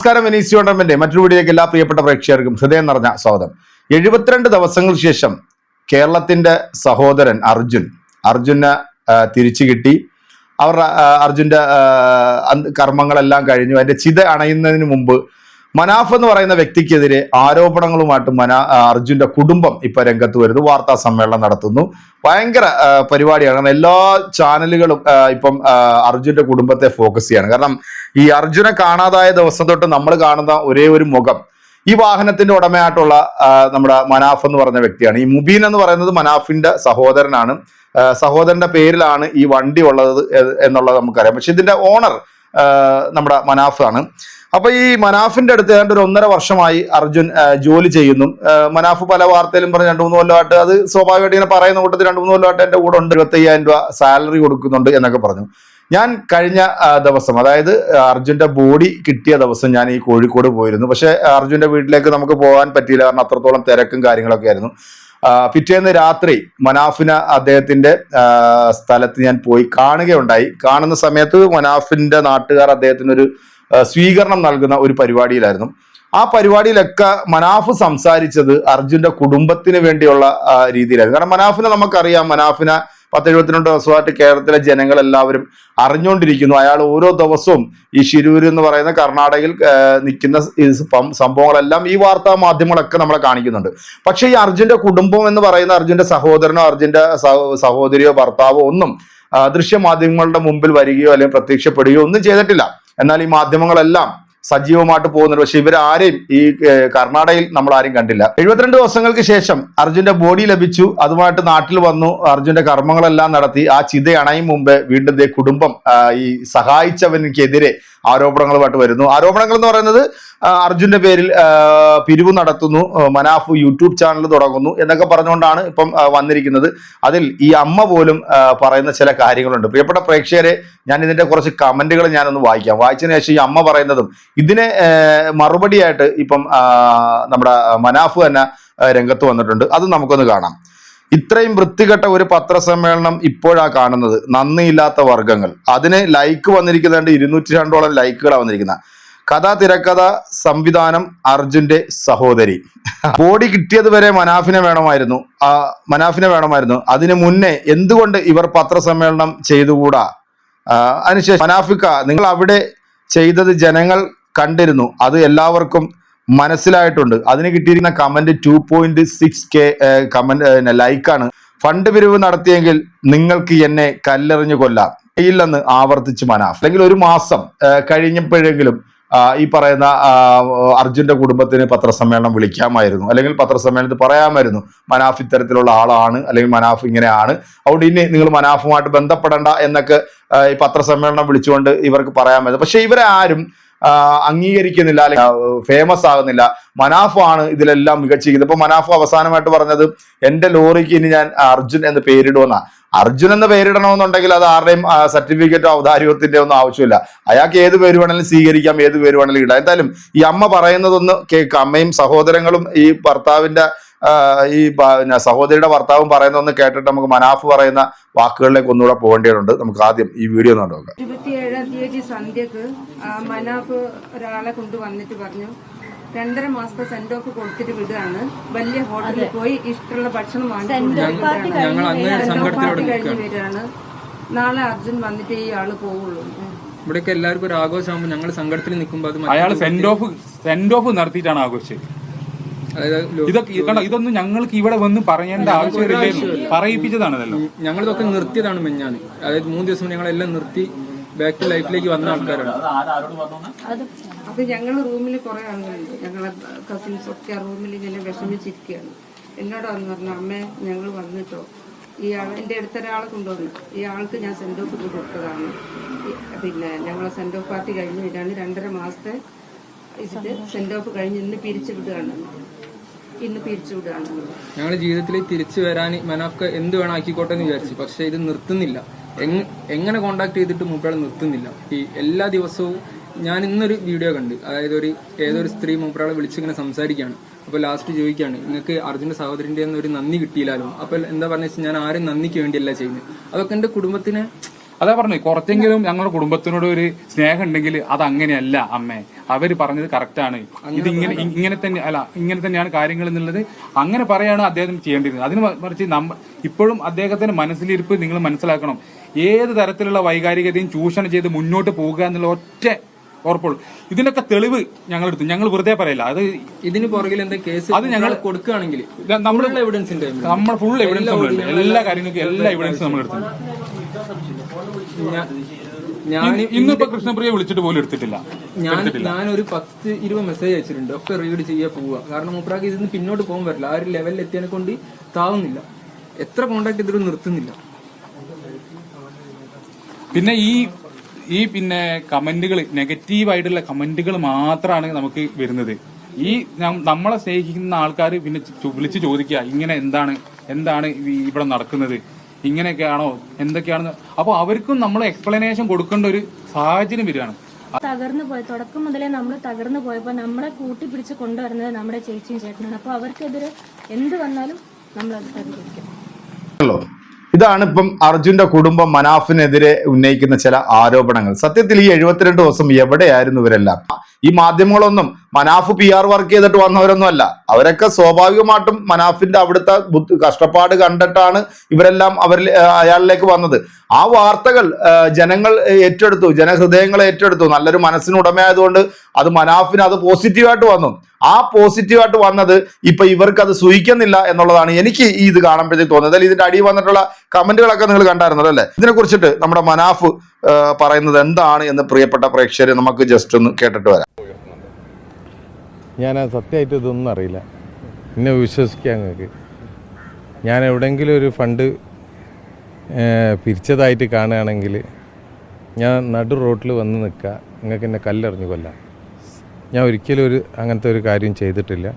നമസ്കാരം Venice tournament മറ്റൊരു വീഡിയോക്ക് എല്ലാ പ്രിയപ്പെട്ട പ്രേക്ഷകർക്കും ഹൃദയം നിറഞ്ഞ സ്വാഗതം. എഴുപത്തിരണ്ട് ദിവസങ്ങൾക്ക് ശേഷം കേരളത്തിന്റെ സഹോദരൻ അർജുൻ അർജുനെ തിരിച്ചു കിട്ടി. ആ, അർജുന്റെ കർമ്മങ്ങളെല്ലാം കഴിഞ്ഞു. അതിന്റെ ചിത അണയുന്നതിന് മുമ്പ് മനാഫ് എന്ന് പറയുന്ന വ്യക്തിക്കെതിരെ ആരോപണങ്ങളുമായിട്ട് മനാ അർജുന്റെ കുടുംബം ഇപ്പൊ രംഗത്ത് വരുന്നു വാർത്താ സമ്മേളനം നടത്തുന്നു. ഭയങ്കര പരിപാടിയാണ്. കാരണം എല്ലാ ചാനലുകളും ഇപ്പം അർജുന്റെ കുടുംബത്തെ ഫോക്കസ് ചെയ്യാണ്. കാരണം ഈ അർജുനെ കാണാതായ ദിവസം തൊട്ട് നമ്മൾ കാണുന്ന ഒരേ ഒരു മുഖം ഈ വാഹനത്തിന്റെ ഉടമയായിട്ടുള്ള നമ്മുടെ മനാഫ് എന്ന് പറഞ്ഞ വ്യക്തിയാണ്. ഈ മുബീൻ എന്ന് പറയുന്നത് മനാഫിന്റെ സഹോദരനാണ്. സഹോദരന്റെ പേരിലാണ് ഈ വണ്ടി ഉള്ളത് എന്നുള്ളത് നമുക്കറിയാം. പക്ഷെ ഇതിന്റെ ഓണർ നമ്മുടെ മനാഫ് ആണ്. അപ്പൊ ഈ മനാഫിന്റെ അടുത്ത് ഏതാണ്ട് ഒരു ഒന്നര വർഷമായി അർജുൻ ജോലി ചെയ്യുന്നു. മനാഫ് പല വാർത്തയിലും പറഞ്ഞ് രണ്ടു മൂന്ന് കൊല്ലമായിട്ട് അത് സ്വാഭാവികമായിട്ട് ഇങ്ങനെ പറയുന്ന കൂട്ടത്തിൽ രണ്ടു മൂന്ന് കൊല്ലമായിട്ട് എന്റെ കൂടെ ഉണ്ട്. ഇരുപത്തയ്യായിരം രൂപ സാലറി കൊടുക്കുന്നുണ്ട് എന്നൊക്കെ പറഞ്ഞു. ഞാൻ കഴിഞ്ഞ ദിവസം അതായത് അർജുന്റെ ബോഡി കിട്ടിയ ദിവസം ഞാൻ ഈ കോഴിക്കോട് പോയിരുന്നു. പക്ഷെ അർജുന്റെ വീട്ടിലേക്ക് നമുക്ക് പോകാൻ പറ്റിയില്ല. കാരണം അത്രത്തോളം തിരക്കും കാര്യങ്ങളൊക്കെ ആയിരുന്നു. പിറ്റേന്ന് രാത്രി മനാഫിന് അദ്ദേഹത്തിന്റെ സ്ഥലത്ത് ഞാൻ പോയി കാണുകയുണ്ടായി. കാണുന്ന സമയത്ത് മനാഫിന്റെ നാട്ടുകാർ അദ്ദേഹത്തിനൊരു സ്വീകരണം നൽകുന്ന ഒരു പരിപാടിയിലായിരുന്നു. ആ പരിപാടിയിലൊക്കെ മനാഫ് സംസാരിച്ചത് അർജുന്റെ കുടുംബത്തിന് വേണ്ടിയുള്ള രീതിയിലായിരുന്നു. കാരണം മനാഫിനെ നമുക്കറിയാം മനാഫിനെ പത്ത് എഴുപത്തിരണ്ട് ദിവസമായിട്ട് കേരളത്തിലെ ജനങ്ങളെല്ലാവരും അറിഞ്ഞുകൊണ്ടിരിക്കുന്നു. അയാൾ ഓരോ ദിവസവും ഈ ശിരൂർ എന്ന് പറയുന്ന കർണാടകയിൽ നിൽക്കുന്ന സംഭവങ്ങളെല്ലാം ഈ വാർത്താ മാധ്യമങ്ങളൊക്കെ നമ്മളെ കാണിക്കുന്നുണ്ട്. പക്ഷേ ഈ അർജുന്റെ കുടുംബം എന്ന് പറയുന്ന അർജുന്റെ സഹോദരനോ അർജുന്റെ സഹോദരിയോ ഭർത്താവോ ഒന്നും ദൃശ്യ ദൃശ്യമാധ്യമങ്ങളുടെ മുമ്പിൽ വരികയോ അല്ലെങ്കിൽ പ്രത്യക്ഷപ്പെടുകയോ ഒന്നും ചെയ്തിട്ടില്ല. എന്നാൽ ഈ മാധ്യമങ്ങളെല്ലാം സജീവമായിട്ട് പോകുന്നുണ്ട്. പക്ഷെ ഇവരാരെയും ഈ കർണാടകയിൽ നമ്മൾ ആരും കണ്ടില്ല. എഴുപത്തിരണ്ട് ദിവസങ്ങൾക്ക് ശേഷം അർജുന്റെ ബോഡി ലഭിച്ചു. അതുമായിട്ട് നാട്ടിൽ വന്നു. അർജുന്റെ കർമ്മങ്ങളെല്ലാം നടത്തി. ആ ചിത അണയും മുമ്പ് വീണ്ടും കുടുംബം ഈ സഹായിച്ചവനിക്കെതിരെ ആരോപണങ്ങളുമായിട്ട് വരുന്നു. ആരോപണങ്ങൾ എന്ന് പറയുന്നത് അർജുന്റെ പേരിൽ പിരിവ് നടത്തുന്നു. മനാഫ് യൂട്യൂബ് ചാനൽ തുടങ്ങുന്നു എന്നൊക്കെ പറഞ്ഞുകൊണ്ടാണ് ഇപ്പം വന്നിരിക്കുന്നത്. അതിൽ ഈ അമ്മ പോലും പറയുന്ന ചില കാര്യങ്ങളുണ്ട്. പ്രിയപ്പെട്ട പ്രേക്ഷകരെ ഞാൻ ഇതിന്റെ കുറച്ച് കമന്റുകൾ ഞാനൊന്ന് വായിക്കാം. വായിച്ചതിന് ശേഷം ഈ അമ്മ പറയുന്നതും ഇതിനെ മറുപടിയായിട്ട് ഇപ്പം നമ്മുടെ മനാഫ് തന്നെ രംഗത്ത് വന്നിട്ടുണ്ട്. അത് നമുക്കൊന്ന് കാണാം. ഇത്രയും വൃത്തികെട്ട ഒരു പത്രസമ്മേളനം ഇപ്പോഴാ കാണുന്നത്. നന്ദിയില്ലാത്ത വർഗങ്ങൾ അതിന് ലൈക്ക് വന്നിരിക്കുന്നുണ്ട് ഇരുന്നൂറ്റി രണ്ടോളം ലൈക്കുകളാണ് വന്നിരിക്കുന്നത് കഥ തിരക്കഥ സംവിധാനം അർജുന്റെ സഹോദരി. ബോഡി കിട്ടിയത് വരെ മനാഫിനെ വേണമായിരുന്നു. ആ മനാഫിനെ വേണമായിരുന്നു. അതിനു മുന്നേ എന്തുകൊണ്ട് ഇവർ പത്രസമ്മേളനം ചെയ്തുകൂടാ? അതിനുശേഷം മനാഫിക്ക നിങ്ങൾ അവിടെ ചെയ്തത് ജനങ്ങൾ കണ്ടിരുന്നു. അത് എല്ലാവർക്കും മനസ്സിലായിട്ടുണ്ട്. അതിന് കിട്ടിയിരിക്കുന്ന comment two point six K comment ലൈക്കാണ് fund പിരിവ് നടത്തിയെങ്കിൽ നിങ്ങൾക്ക് എന്നെ കല്ലെറിഞ്ഞു കൊല്ലാം. ഇല്ലെന്ന് ആവർത്തിച്ച് മനാഫ് അല്ലെങ്കിൽ ഒരു മാസം കഴിഞ്ഞപ്പോഴെങ്കിലും ഈ പറയുന്ന അർജുന്റെ കുടുംബത്തിന് പത്രസമ്മേളനം വിളിക്കാമായിരുന്നു. അല്ലെങ്കിൽ പത്രസമ്മേളനത്തിൽ പറയാമായിരുന്നു മനാഫ് ഇത്തരത്തിലുള്ള ആളാണ് അല്ലെങ്കിൽ മനാഫ് ഇങ്ങനെയാണ്. അതുകൊണ്ട് ഇനി നിങ്ങൾ മനാഫുമായിട്ട് ബന്ധപ്പെടേണ്ട എന്നൊക്കെ ഈ പത്രസമ്മേളനം വിളിച്ചുകൊണ്ട് ഇവർക്ക് പറയാമായിരുന്നു. പക്ഷെ ഇവരാരും അംഗീകരിക്കുന്നില്ല അല്ലെങ്കിൽ ഫേമസ് ആകുന്നില്ല. മനാഫാണ് ഇതിലെല്ലാം മികച്ചിരിക്കുന്നത്. ഇപ്പൊ മനാഫ് അവസാനമായിട്ട് പറഞ്ഞത് എന്റെ ലോറിക്ക് ഇനി ഞാൻ അർജുൻ എന്ന് പേരിടുമെന്നാ. അർജുൻ എന്ന് പേരിടണമെന്നുണ്ടെങ്കിൽ അത് ആരുടെയും സർട്ടിഫിക്കറ്റോ ഔദാര്യത്തിന്റെ ഒന്നും ആവശ്യമില്ല. അയാൾക്ക് ഏത് പേര് വേണമെങ്കിലും സ്വീകരിക്കാം ഏത് പേര് വേണമെങ്കിലും ഇടാം. എന്തായാലും ഈ അമ്മ പറയുന്നതൊന്ന് കേൾക്കാം അമ്മയും സഹോദരങ്ങളും ഈ ഭർത്താവിന്റെ ഈ സഹോദരിയുടെ ഭർത്താവും പറയുന്നതൊന്ന് കേട്ടിട്ട് നമുക്ക് മനാഫ് പറയുന്ന വാക്കുകളിലേക്ക് ഒന്നുകൂടെ പോകേണ്ടതുണ്ട്. നമുക്ക് ആദ്യം ഈ വീഡിയോ ഒന്ന് നോക്കാം തീയതി സന്ധ്യക്ക് ആ, മനാഫ് ഒരാളെ കൊണ്ടുവന്നിട്ട് പറഞ്ഞു രണ്ടര മാസത്തെ സെന്റ് ഓഫ് കൊടുത്തിട്ട് വിടുകയാണ്. വലിയ ഹോട്ടലിൽ പോയി ഇഷ്ടമുള്ള ഭക്ഷണം പാർട്ടി കഴിഞ്ഞ് വരികയാണ്. നാളെ അർജുൻ വന്നിട്ട് ഈ ആൾ പോവുള്ളൂ. ഇവിടെയൊക്കെ എല്ലാവർക്കും ഒരു ആഘോഷമാകുമ്പോൾ ഞങ്ങൾ സംഘടത്തിൽ നിൽക്കുമ്പോൾ അത് അയാൾ സെന്റ് ഓഫ് സെന്റ് ഓഫ് നടത്തിയിട്ടാണ് ആഘോഷിച്ചത്. ഇതൊക്കെ കണ്ടോ? ഇതൊന്നും ഞങ്ങൾക്ക് ഇവിടെ വന്ന് പറയേണ്ട ആവശ്യമില്ല പറയിപ്പിച്ചതാണ് ഇതെല്ലാം ഞങ്ങളിതൊക്കെ നിർത്തിയതാണ് മെഞ്ഞാണ് അതായത് മൂന്ന് ദിവസം ഞങ്ങളെല്ലാം നിർത്തി ബാക്ക് ടു ലൈഫിലേക്ക് വന്ന ആൾക്കാരാണ്. അപ്പൊ ഞങ്ങൾ റൂമിൽ കുറെ ആളുകളുണ്ട്. ഞങ്ങളെ കസിൻസ് ഒക്കെ ആ റൂമിൽ ഇങ്ങനെ വിഷമിച്ചിരിക്കുകയാണ് എന്നോട് വന്ന് പറഞ്ഞു അമ്മ ഞങ്ങൾ വന്നിട്ടോ? ഈ ആൾ എന്റെ അടുത്തൊരാളെ കൊണ്ടുവന്നു. ഈ ആൾക്ക് ഞാൻ സെൻഡ് ഓഫ് കൊടുത്തതാണ്. പിന്നെ ഞങ്ങളെ സെൻഡ് ഓഫ് പാർട്ടി കഴിഞ്ഞ്. ഇതാണ് രണ്ടര മാസത്തെ സെന്റ് സെൻഡ് ഓഫ് കഴിഞ്ഞ് ഇന്ന് പിരിച്ചു വിടുകയാണ്. ഇന്ന് പിരിച്ചു വിടുകയാണ്. ഞങ്ങളുടെ ജീവിതത്തിൽ തിരിച്ചു വരാൻ മനാഫ്ക എന്ത് വേണം ആക്കിക്കോട്ടെ എന്ന് വിചാരിച്ചു. പക്ഷെ ഇത് നിർത്തുന്നില്ല. എങ്ങനെ കോണ്ടാക്ട് ചെയ്തിട്ട് മൂപ്പയാൾ നിർത്തുന്നില്ല. ഈ എല്ലാ ദിവസവും ഞാൻ ഇന്നൊരു വീഡിയോ കണ്ട്. അതായത് ഒരു ഏതൊരു സ്ത്രീ മൂപ്പയാളെ വിളിച്ചിങ്ങനെ സംസാരിക്കുകയാണ് അപ്പോൾ ലാസ്റ്റ് ചോദിക്കുകയാണ് നിങ്ങൾക്ക് അർജുന്റെ സഹോദരന്റെ ഒരു നന്ദി കിട്ടിയില്ലാലോ? അപ്പോൾ എന്താ പറഞ്ഞു വെച്ചാൽ ഞാൻ ആരും നന്ദിക്ക് വേണ്ടിയല്ല ചെയ്യുന്നത് അതൊക്കെ എന്റെ കുടുംബത്തിന് അതാ പറഞ്ഞു കുറച്ചെങ്കിലും ഞങ്ങളുടെ കുടുംബത്തിനോട് ഒരു സ്നേഹം ഉണ്ടെങ്കിൽ അത് അങ്ങനെയല്ല അമ്മേ. അവർ പറഞ്ഞത് കറക്റ്റാണ് ഇത് ഇങ്ങനെ ഇങ്ങനെ തന്നെ അല്ല ഇങ്ങനെ തന്നെയാണ് കാര്യങ്ങൾ എന്നുള്ളത്. അങ്ങനെ പറയാണ് അദ്ദേഹം ചെയ്യേണ്ടിയിരുന്നത് അതിന് മറിച്ച് നമ്മ ഇപ്പോഴും അദ്ദേഹത്തിന്റെ മനസ്സിലിരിപ്പ് നിങ്ങൾ മനസ്സിലാക്കണം. ഏത് തരത്തിലുള്ള വൈകാരികതയും ചൂഷണം ചെയ്ത് മുന്നോട്ട് പോകുക എന്നുള്ള ഒറ്റ ഉറപ്പുള്ളൂ. ഇതിനൊക്കെ തെളിവ് ഞങ്ങൾ എടുത്തു ഞങ്ങൾ വെറുതെ പറയില്ല. അത് ഇതിന് പുറകിൽ എന്താ കേസ് അത് ഞങ്ങൾ കൊടുക്കുകയാണെങ്കിൽ നമ്മൾ എവിഡൻസ് നമ്മൾ ഫുൾ എവിഡൻസ് നമ്മളുണ്ട് എല്ലാ കാര്യങ്ങൾക്കും എല്ലാ എവിഡൻസും നമ്മൾ എടുത്തു ഞാൻ- ഞാൻ ഇന്നിപ്പോ കൃഷ്ണപ്രിയ വിളിച്ചിട്ട് പോലും എടുത്തിട്ടില്ല. ഞാൻ ഒരു പത്ത് ഇരുപത് മെസ്സേജ് അയച്ചിട്ടുണ്ട്. ഒക്കെ റീഡ് ചെയ്യാൻ പോവുക. കാരണം മൂപ്പറാക്ക് ഇതിന് പിന്നോട്ട് പോകാൻ പറ്റില്ല. ആ ഒരു ലെവലിൽ എത്തിയതിനെ കൊണ്ട് താവുന്നില്ല. എത്ര കോണ്ടാക്ട് ഇതിലും നിർത്തുന്നില്ല. പിന്നെ ഈ ഈ പിന്നെ കമന്റുകൾ നെഗറ്റീവ് ആയിട്ടുള്ള കമന്റുകൾ മാത്രമാണ് നമുക്ക് വരുന്നത്. ഈ നമ്മളെ സ്നേഹിക്കുന്ന ആൾക്കാർ പിന്നെ വിളിച്ച് ചോദിക്കുക ഇങ്ങനെ എന്താണ് എന്താണ് ഇവിടെ നടക്കുന്നത് ഇങ്ങനെയൊക്കെയാണോ എന്തൊക്കെയാണെന്ന്. അപ്പോൾ അവർക്കും നമ്മൾ എക്സ്പ്ലനേഷൻ കൊടുക്കേണ്ട ഒരു സാഹചര്യം വരികയാണ്. തകർന്നു പോയി. തുടക്കം മുതലേ നമ്മൾ തകർന്നു പോയപ്പോൾ നമ്മളെ കൂട്ടി പിടിച്ച് കൊണ്ടുവരുന്നത് നമ്മുടെ ചേച്ചിയും ചേട്ടനാണ്. അപ്പോൾ അവർക്കെതിരെ എന്ത് വന്നാലും നമ്മൾ അത് ല്ലോ ഇതാണ് ഇപ്പം അർജുന്റെ കുടുംബം മനാഫിനെതിരെ ഉന്നയിക്കുന്ന ചില ആരോപണങ്ങൾ. സത്യത്തിൽ ഈ എഴുപത്തിരണ്ട് ദിവസം എവിടെയായിരുന്നു ഇവരെല്ലാം? ഈ മാധ്യമങ്ങളൊന്നും മനാഫ് പി ആർ വർക്ക് ചെയ്തിട്ട് വന്നവരൊന്നും അല്ല. അവരൊക്കെ സ്വാഭാവികമായിട്ടും മനാഫിന്റെ അവിടുത്തെ കഷ്ടപ്പാട് കണ്ടിട്ടാണ് ഇവരെല്ലാം അവരിൽ അയാളിലേക്ക് വന്നത്. ആ വാർത്തകൾ ജനങ്ങൾ ഏറ്റെടുത്തു ജനഹൃദയങ്ങളെ ഏറ്റെടുത്തു. നല്ലൊരു മനസ്സിന് ഉടമയായതുകൊണ്ട് അത് മനാഫിന് അത് പോസിറ്റീവായിട്ട് വന്നു. ആ പോസിറ്റീവായിട്ട് വന്നത് ഇപ്പൊ ഇവർക്ക് അത് സൂഹിക്കുന്നില്ല എന്നുള്ളതാണ് എനിക്ക് ഈ ഇത് കാണുമ്പോഴത്തേക്ക് തോന്നുന്നത്. അതിൽ ഇതിന്റെ അടിയിൽ വന്നിട്ടുള്ള കമന്റുകളൊക്കെ നിങ്ങൾ കണ്ടായിരുന്നല്ലോ അല്ലേ? ഇതിനെ കുറിച്ചിട്ട് നമ്മുടെ മനാഫ് പറയുന്നത് എന്താണ് എന്ന് പ്രിയപ്പെട്ട പ്രേക്ഷകരെ നമുക്ക് ജസ്റ്റ് ഒന്ന് കേട്ടിട്ട് വരാം. ഞാൻ സത്യമായിട്ട് ഇതൊന്നും അറിയില്ല. എന്നെ വിശ്വസിക്കാം നിങ്ങൾക്ക്. ഞാൻ എവിടെയെങ്കിലും ഒരു ഫണ്ട് പിരിച്ചതായിട്ട് കാണുകയാണെങ്കിൽ ഞാൻ നടു റോട്ടിൽ വന്ന് നിൽക്കുക. നിങ്ങൾക്ക് എന്നെ കല്ലെറിഞ്ഞു കൊല്ലാം. ഞാൻ ഒരിക്കലും ഒരു അങ്ങനത്തെ ഒരു കാര്യം ചെയ്തിട്ടില്ല.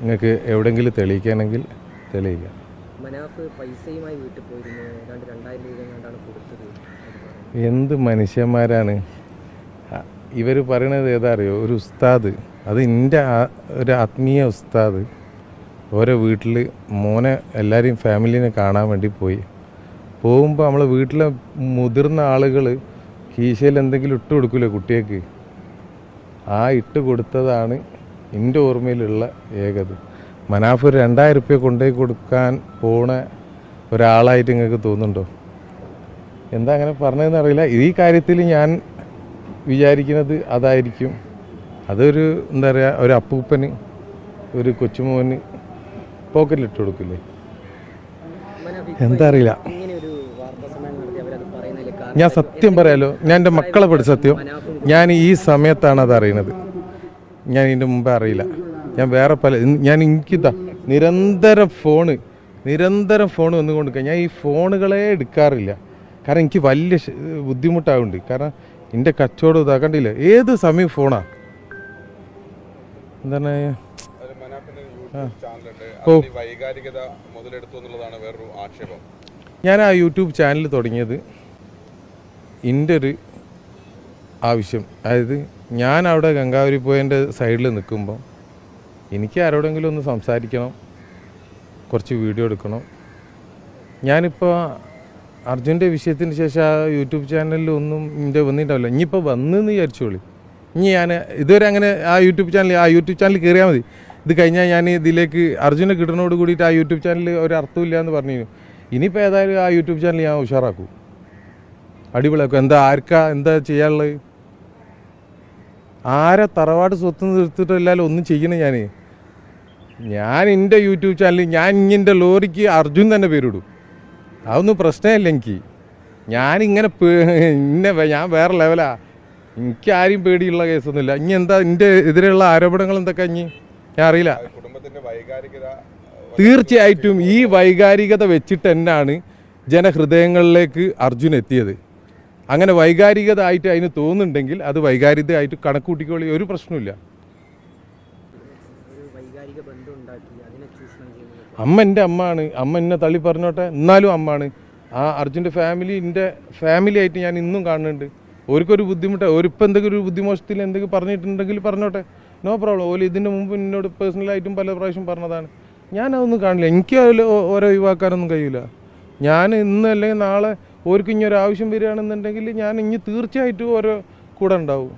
നിങ്ങൾക്ക് എവിടെയെങ്കിലും തെളിയിക്കണമെങ്കിൽ തെളിയിക്കാം. മനാഫ് പൈസയുമായി വീട്ടിൽ പോയിരുന്നു. ഏതാണ്ട് രണ്ടായിരം രൂപ എങ്ങാണ്ടാണ് കൊടുത്തത്? എന്ത് മനുഷ്യന്മാരാണ്? ഇവർ പറയണത് ഏതാ അറിയോ? ഒരു ഉസ്താദ്. അത് എന്റെ ഒരു ആത്മീയ ഉസ്താദ്. ഓരോ വീട്ടിൽ മോനെ എല്ലാവരെയും ഫാമിലിനെ കാണാൻ വേണ്ടി പോയി. പോകുമ്പോൾ നമ്മളെ വീട്ടിലെ മുതിർന്ന ആളുകൾ കീശയിൽ എന്തെങ്കിലും ഇട്ട് കൊടുക്കില്ലേ കുട്ടിയേക്ക്? ആ ഇട്ട് കൊടുത്തതാണ് എന്റെ ഓർമ്മയിലുള്ള ഏകത്. മനാഫ് ഒരു രണ്ടായിരം റുപ്യ കൊണ്ടുപോയി കൊടുക്കാൻ പോണ ഒരാളായിട്ട് നിങ്ങൾക്ക് തോന്നുന്നുണ്ടോ? എന്താ അങ്ങനെ പറഞ്ഞതെന്ന് അറിയില്ല. ഈ കാര്യത്തിൽ ഞാൻ വിചാരിക്കുന്നത് അതായിരിക്കും. അതൊരു എന്താ പറയുക ഒരു അപ്പൂപ്പന് ഒരു കൊച്ചുമോന് പോക്കറ്റിലിട്ട് കൊടുക്കില്ലേ? എന്താ അറിയില്ല ഇങ്ങനെ ഒരു വാർത്താ സമ്മേളനം നടത്തി അവരത് പറയുന്നതിൽ കാരണം ഞാൻ സത്യം പറയാലോ ഞാൻ എന്റെ മക്കളെ പഠി സത്യം ഞാൻ ഈ സമയത്താണ് അത് അറിയണത്. ഞാൻ ഇതിന്റെ മുമ്പേ അറിയില്ല. ഞാൻ വേറെ പല ഞാൻ എനിക്കിതാ നിരന്തരം ഫോണ് നിരന്തരം ഫോൺ വന്നുകൊണ്ട് ഞാൻ ഈ ഫോണുകളെ എടുക്കാറില്ല. കാരണം എനിക്ക് വലിയ ബുദ്ധിമുട്ടാവുന്നുണ്ട് കാരണം എന്റെ കച്ചവടം ഇതാക്കണ്ടില്ല. ഏത് സമയം ഫോണാ? എന്താണ്. ഓ. വൈകാരികത മുതലെടുത്തു എന്നുള്ളതാണ് വേറൊരു ആക്ഷേപം. ഞാൻ ആ യൂട്യൂബ് ചാനൽ തുടങ്ങിയത്. എന്റെ ഒരു ആവശ്യം. അതായത് ഞാൻ അവിടെ ഗംഗാവരി പോയതിന്റെ സൈഡിൽ നിൽക്കുമ്പോൾ എനിക്ക് ആരോടെങ്കിലും ഒന്ന് സംസാരിക്കണം കുറച്ച് വീഡിയോ എടുക്കണം. ഞാനിപ്പോൾ അർജുന്റെ വിഷയത്തിന് ശേഷം ആ യൂട്യൂബ് ചാനലിൽ ഒന്നും എന്റെ വന്നിട്ടുണ്ടാവില്ല. ഇനിയിപ്പോൾ വന്നെന്ന് വിചാരിച്ചോളി. ഇനി ഞാൻ ഇതുവരെ അങ്ങനെ ആ യൂട്യൂബ് ചാനൽ ആ യൂട്യൂബ് ചാനൽ കയറിയാൽ മതി. ഇത് കഴിഞ്ഞാൽ ഞാൻ ഇതിലേക്ക് അർജുനെ കിട്ടണോട് കൂടിയിട്ട് ആ യൂട്യൂബ് ചാനൽ ഒരു അർത്ഥമില്ല എന്ന് പറഞ്ഞു ഇനിയിപ്പോൾ ഏതായാലും ആ യൂട്യൂബ് ചാനൽ ഞാൻ ഉഷാറാക്കും. അടിപൊളിയാക്കും. എന്താ ആർക്കാ എന്താ ചെയ്യാനുള്ളത്? ആരെ തറവാട് സ്വത്ത് നിർത്തിയിട്ടല്ലാലും ഒന്നും ചെയ്യണേ ഞാൻ ഞാൻ എന്റെ യൂട്യൂബ് ചാനലിൽ ഞാൻ ഇങ്ങനെ ലോറിക്ക് അർജുൻ തന്നെ പേരിടും. അതൊന്നും പ്രശ്നമില്ല എനിക്ക്. ഞാനിങ്ങനെ ഇന്നെ ഞാൻ വേറെ ലെവലാ എനിക്ക് ആരെയും പേടിയുള്ള കേസൊന്നുമില്ല. ഇനി എന്താ എന്റെ എതിരെയുള്ള ആരോപണങ്ങൾ എന്തൊക്കെ ഇനി? ഞാൻ അറിയില്ല. തീർച്ചയായിട്ടും ഈ വൈകാരികത വെച്ചിട്ട് തന്നെയാണ് ജനഹൃദയങ്ങളിലേക്ക് അർജുൻ എത്തിയത്. അങ്ങനെ വൈകാരികത ആയിട്ട് അതിന് തോന്നുന്നുണ്ടെങ്കിൽ അത് വൈകാരികതയായിട്ട് കണക്കൂട്ടിക്കോളി ഒരു പ്രശ്നമില്ല അമ്മ എന്റെ അമ്മയാണ് അമ്മ എന്നെ തള്ളി പറഞ്ഞോട്ടെ. എന്നാലും അമ്മാണ്. ആ അർജുന്റെ ഫാമിലി എന്റെ ഫാമിലി ആയിട്ട് ഞാൻ ഇന്നും കാണുന്നുണ്ട്. ഓർക്കൊരു ബുദ്ധിമുട്ട്. ഓരിപ്പോൾ എന്തെങ്കിലും ഒരു ബുദ്ധിമോശത്തിൽ എന്തെങ്കിലും പറഞ്ഞിട്ടുണ്ടെങ്കിൽ പറഞ്ഞോട്ടെ. നോ പ്രോബ്ലം ഓൽ ഇതിന്റെ മുമ്പ് എന്നോട് പേഴ്സണലായിട്ടും പല പ്രാവശ്യം പറഞ്ഞതാണ്. ഞാനതൊന്നും കാണില്ല. എനിക്ക് അതിൽ ഓരോ ഒഴിവാക്കാനൊന്നും കഴിയില്ല. ഞാൻ ഇന്ന് അല്ലെങ്കിൽ നാളെ ഓർക്ക് ഇനി ഒരു ആവശ്യം വരികയാണെന്നുണ്ടെങ്കിൽ ഞാൻ ഇനി തീർച്ചയായിട്ടും ഓരോ കൂടെ ഉണ്ടാവും.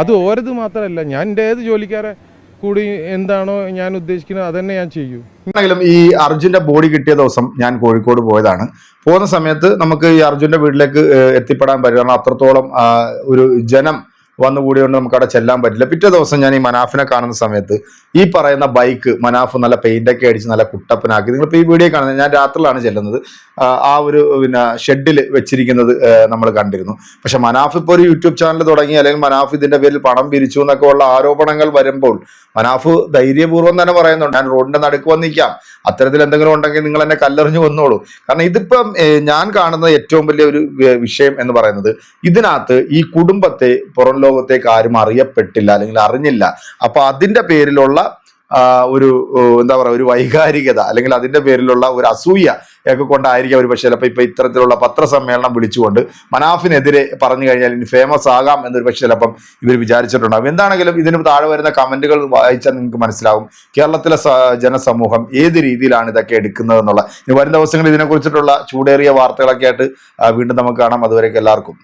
അത് ഓരത് മാത്രമല്ല ഞാൻ എന്റെ ഏത് ജോലിക്കാരെ കൂടി എന്താണോ ഞാൻ ഉദ്ദേശിക്കുന്നത് അതന്നെ ഞാൻ ചെയ്യൂ. ആണെങ്കിലും ഈ അർജുന്റെ ബോഡി കിട്ടിയ ദിവസം ഞാൻ കോഴിക്കോട് പോയതാണ്. പോകുന്ന സമയത്ത് നമുക്ക് ഈ അർജുന്റെ വീട്ടിലേക്ക് എത്തിപ്പെടാൻ പറ്റില്ല കാരണം അത്രത്തോളം ഒരു ജനം വന്നുകൂടിയോണ്ട് നമുക്ക് അവിടെ ചെല്ലാൻ പറ്റില്ല. പിറ്റേ ദിവസം ഞാൻ ഈ മനാഫിനെ കാണുന്ന സമയത്ത് ഈ പറയുന്ന ബൈക്ക് മനാഫ് നല്ല പെയിന്റ് ഒക്കെ അടിച്ച് നല്ല കുട്ടപ്പനാക്കി. നിങ്ങളിപ്പോൾ ഈ വീഡിയോ കാണുന്നത് ഞാൻ രാത്രിയിലാണ് ചെല്ലുന്നത്. ആ, ഒരു പിന്നെ ഷെഡിൽ വെച്ചിരിക്കുന്നത് നമ്മൾ കണ്ടിരുന്നു. പക്ഷെ മനാഫ് ഇപ്പോൾ ഒരു യൂട്യൂബ് ചാനൽ തുടങ്ങി അല്ലെങ്കിൽ മനാഫ് ഇതിന്റെ പേരിൽ പണം പിരിച്ചു എന്നൊക്കെ ഉള്ള ആരോപണങ്ങൾ വരുമ്പോൾ മനാഫ് ധൈര്യപൂർവം തന്നെ പറയുന്നുണ്ട് ഞാൻ റോഡിന്റെ നടുക്ക് വന്നിരിക്കാം അത്തരത്തിൽ എന്തെങ്കിലും ഉണ്ടെങ്കിൽ നിങ്ങൾ എന്നെ കല്ലെറിഞ്ഞു വന്നോളൂ കാരണം ഇതിപ്പം ഞാൻ കാണുന്ന ഏറ്റവും വലിയ ഒരു വിഷയം എന്ന് പറയുന്നത് ഇതിനകത്ത് ഈ കുടുംബത്തെ പുറം ലോകത്തേക്ക് ആരും അറിയപ്പെട്ടില്ല അല്ലെങ്കിൽ അറിഞ്ഞില്ല. അപ്പൊ അതിന്റെ പേരിലുള്ള ഒരു എന്താ പറയുക ഒരു വൈകാരികത അല്ലെങ്കിൽ അതിന്റെ പേരിലുള്ള ഒരു അസൂയ ഒക്കെ കൊണ്ടായിരിക്കും ഒരു പക്ഷേ ചിലപ്പോൾ ഇപ്പൊ ഇത്തരത്തിലുള്ള പത്രസമ്മേളനം വിളിച്ചുകൊണ്ട് മനാഫിനെതിരെ പറഞ്ഞു കഴിഞ്ഞാൽ ഇനി ഫേമസ് ആകാം എന്നൊരു പക്ഷേ ചിലപ്പം ഇവർ വിചാരിച്ചിട്ടുണ്ടാകും എന്താണെങ്കിലും ഇതിന് താഴെ വരുന്ന കമന്റുകൾ വായിച്ചാൽ നിങ്ങൾക്ക് മനസ്സിലാവും. കേരളത്തിലെ ജനസമൂഹം ഏത് രീതിയിലാണ് ഇതൊക്കെ എടുക്കുന്നത് എന്നുള്ള. ഇനി വരും ദിവസങ്ങളിൽ ഇതിനെക്കുറിച്ചിട്ടുള്ള ചൂടേറിയ വാർത്തകളൊക്കെ ആയിട്ട് വീണ്ടും നമുക്ക് കാണാം. അതുവരേക്കും എല്ലാവർക്കും.